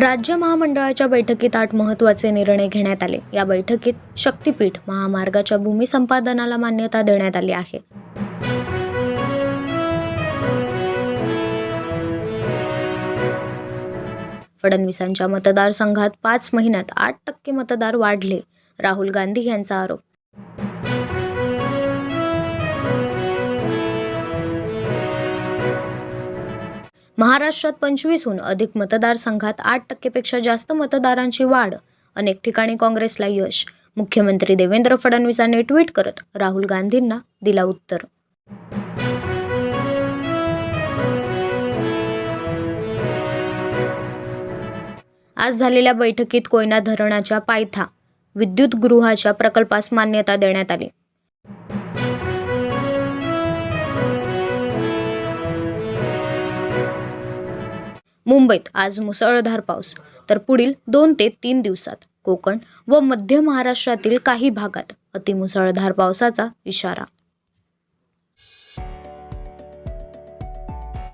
राज्य महामंडळाच्या बैठकीत आठ महत्त्वाचे निर्णय घेण्यात आले. या बैठकीत शक्तीपीठ महामार्गाच्या भूमी संपादनाला मान्यता देण्यात आली आहे. फडणवीसांच्या मतदारसंघात पाच महिन्यात आठ टक्के मतदार वाढले. राहुल गांधी यांचा आरोप महाराष्ट्रात पंचवीसहून अधिक मतदारसंघात आठ टक्केपेक्षा जास्त मतदारांची वाढ अनेक ठिकाणी काँग्रेसला यश. मुख्यमंत्री देवेंद्र फडणवीसांनी ट्विट करत राहुल गांधींना दिला उत्तर. आज झालेल्या बैठकीत कोयना धरणाच्या पायथा विद्युत गृहाच्या प्रकल्पास मान्यता देण्यात आली. मुंबईत आज मुसळधार पाऊस तर पुढील दोन ते तीन दिवसात कोकण व मध्य महाराष्ट्रातील काही भागात अतिमुसळधार पावसाचा इशारा.